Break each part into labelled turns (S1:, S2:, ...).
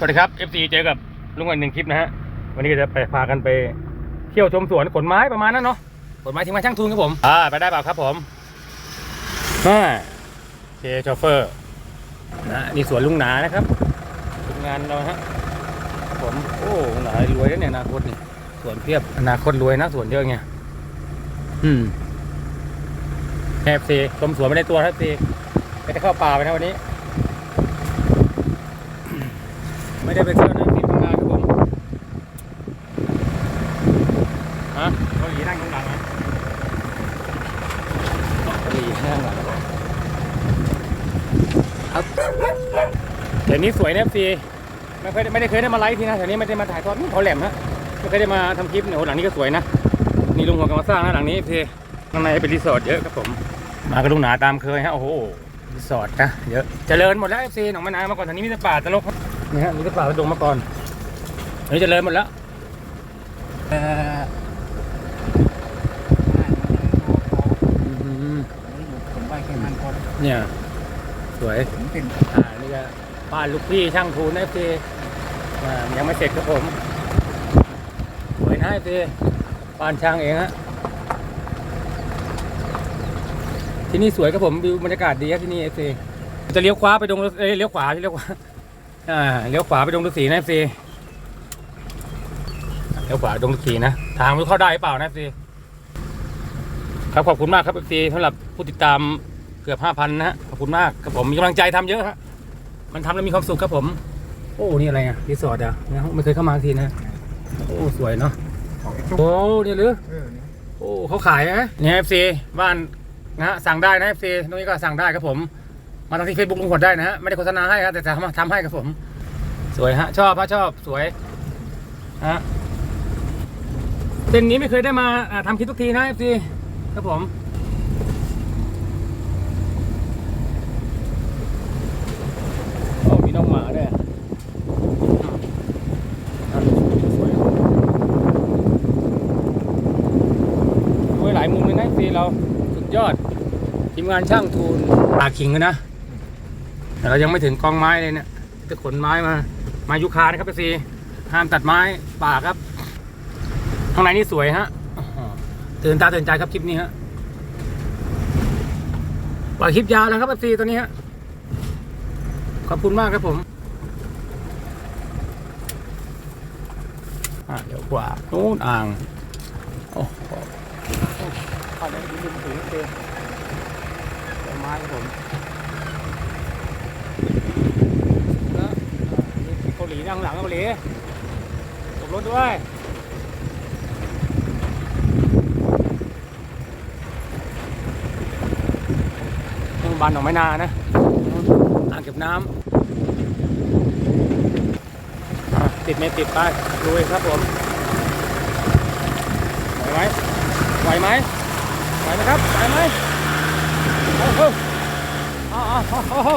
S1: วัสดีครับ FC เจอกับลุงวันหนึ่งคลิปนะฮะ วันนี้ก็จะไปพากันไปเที่ยวชมสวนขนไม้ประมาณนั้นเนาะขนไม้ทิ้งมาช่างทุนครับผม อ่า ไปได้เปล่าครับผมอ่าโอเคโชเฟอร์นะนี่สวนลุงหนานะครับทีมงานเราฮะครับผมโอ้ลุงหนารวยแล้วเนี่ยอนาคตนี่สวนเพียบอนาคตรวยนะสวนเยอะไงอืมแอฟซีชมสวนไม่ได้ตัวครับซีไม่ได้เข้าป่าไปนะวันนี้ ไม่ได้ไปเที่ยวนะทีมงานครับผมฮะเกาหลีนั่งข้างหลังนะเกาหลีนั่งข้างหลังครับเดี๋ยวนี้สวยนะซีไม่เคยไม่ได้เคยได้มาไลฟ์ทีนะแถวนี้ไม่ได้มาถ่ายทอดนี่เขาแหลมนะไม่เคยได้มาทำคลิปเนี่ยโอ้หลังนี้ก็สวยนะนี่ลุงหัวกำลังสร้างนะหลังนี้พี่ข้างในเป็นรีสอร์ทเยอะครับผม มากระลุงหนาตามเคยฮะโอ้โหรีสอร์ทนะเยอะเจริญหมดแล้วเอฟซีหนองมะนาวเมื่อก่อนทางนี้มีแต่ป่าตะลก ครับนี่ฮะมีแต่ป่าตะดงมาก่อนอันนี้เจริญหมดแล้วเอ่ออืม
S2: ผมไปแค่มันพอ
S1: เนี่ย สวย
S2: ผมเป็น
S1: อ่านี่ก็บ้านลูกพี่ช่างทูนเอฟซีอ่ายังไม่เสร็จครับผม สวยนะเอฟซีบ้านช่างเองฮะที่นี่สวยครับผมวิวบรรยากาศดีครับที่นี่เอฟซีจะเลี้ยวขวาไปดงฤเอ้ยเลี้ยวขวาที่เลี้ยวขวา อ่าเลี้ยวขวาไปดงฤาษีนะซีเลี้ยวขวาดงฤาษีนะทางมันเข้าได้หรือเปล่านะซีครับขอบคุณมากครับซีสำหรับผู้ติดตามเกือบห้าพันนะฮะขอบคุณมากครับผมมีกำลังใจทำเยอะฮะมันทำแล้วมีความสุขครับผม โอ้นี่อะไรอะรีสอร์ทอะนะไม่เคยเข้ามาทีนะโอ้สวยเนาะ
S2: ของไอ้ตุ๊ก
S1: โอ้นี่หรือโอ้เขาขายนะเนี่ยเอฟซีบ้านนะฮะสั่งได้นะเอฟซีตรงนี้ก็สั่งได้ครับผม มาทางที่เฟซบุ๊กลุงหดได้นะฮะไม่ได้โฆษณาให้ครับแต่จะทำทำให้ครับผม สวยฮะ ชอบฮะชอบสวยฮะเส้นนี้ไม่เคยได้มาอ่าทำคลิปทุกทีนะเอฟซีครับผมโอ้มีน้องหมาด้วยอะสวยดูหลายมุมเลยนะซีเราสุดยอดทีมงานช่างทูนตาขิงนะ แต่เรายังไม่ถึงกองไม้เลยเนี่ยจะขนไม้มา มายุคานะครับพี่ซีห้ามตัดไม้ป่าครับ ข้างในนี่สวยฮะตื่นตาตื่นใจครับคลิปนี้ฮะปล่อยคลิปยาวแล้วครับพี่ซีตัวนี้ฮะขอบคุณมากครับผมอ่าเดี๋ยวกว่านู้นอ่างโอ้โหอ่าเดี๋ยวยืมถือเต็มต้นไม้ครับผมแล้วอ่า มีเกาหลีนั่งหลังเกาหลีตบรถด้วยโรงบาลหนองไม้นานะอ่างเก็บน้ำติดไม่ติดไปลุยครับผมไหวไหมไหวไหมไหวไหมครับไหวไหมโอ้โหอ้าวอ้าวโอ้โห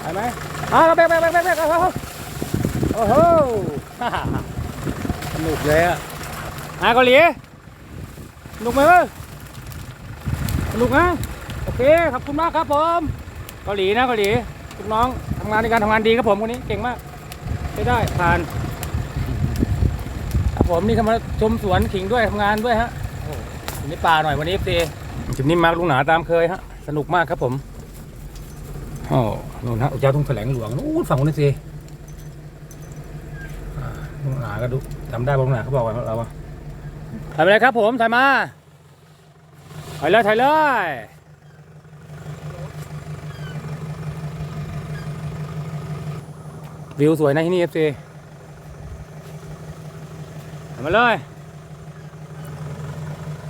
S1: ไหวไหมอ้าวแบกแบกแบกแบกแบกโอ้โห โอ้โหฮ่าฮ่าฮ่าสนุกเลยอะอะเกาหลีสนุกไหมเว้ยสนุกนะโอเคขอบคุณมากครับผมเกาหลีนะเกาหลีลูกน้องทำงานในการทำงานดีครับผมคนนี้เก่งมากใช้ได้ผ่านครับผมนี่เข้ามาชมสวนขิงด้วยทำงานด้วยฮะโอ้อยู่ในป่าหน่อยวันนี้ซีจุดนี้มาลุงหนาตามเคยฮะสนุกมากครับผมโอ้นู่นฮะเจ้าทุ่งแถลงหลวงนู่นฝั่งนู้นสิ อ่าลุงหนาก็ดูจำได้ป่ะลุงหนาเขาบอกว่าเราอะถ่ายไปเลยครับผมถ่ายมาถ่ายเลยถ่ายเลยวิวสวยนะที่นี่เอฟซีมาเลย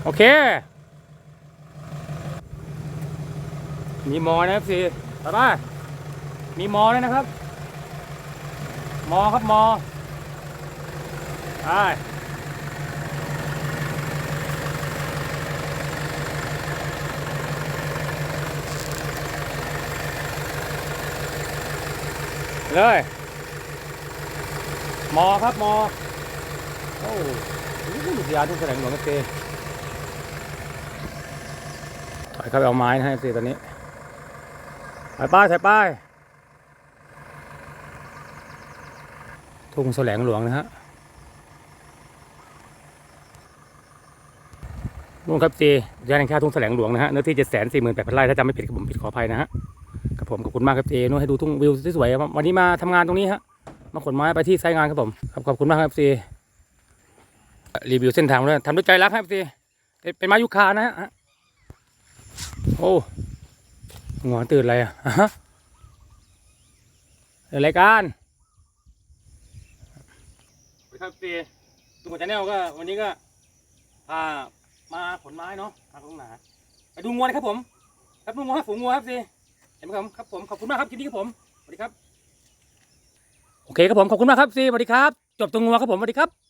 S1: โอเค มีมอนะเอฟซีไปไปมีมอด้วยนะครับ มอครับมอ ไปเลยมอครับมอ โอ้โหอุทยานทุ่งแสลงหลวงเอฟซีถอยเข้าไปเอาไม้นะฮะเอฟซีตอนนี้ถ่ายป้ายถ่ายป้ายทุ่งแสลงหลวงนะฮะ นู่นครับซียานแห่งชาติทุ่งแสลงหลวงนะฮะเนื้อที่เจ็ดแสนสี่หมื่นแปดพันไร่ถ้าจำไม่ผิดครับผมผิดขออภัยนะฮะครับผมขอบคุณมากครับซีนู่นให้ดูทุ่งวิวสวยๆวันนี้มาทำงานตรงนี้ฮะมาขนไม้ไปที่ไซต์งานครับผมครับขอบคุณมากครับซีรีวิวเส้นทางด้วยทำด้วยใจรักครับซีเป็นไม้ยูคานะฮะโอ้หัวตื่นอะไรอะฮะเกิดอะไรครับพี่ตุงกับชาแนลก็วันนี้ก็พา มาผลไม้เนาะมาตรงหนาไปดูงัวนะครับผม ครับดูงัวครับฝูงงัวครับสิเห็นไหมครับครับผมขอบคุณมากครับคลิปนี้ครับผมสวัสดีครับ โอเคครับผมขอบคุณมากครับสิสวัสดีครับ จบตรงงัวครับผมสวัสดีครับ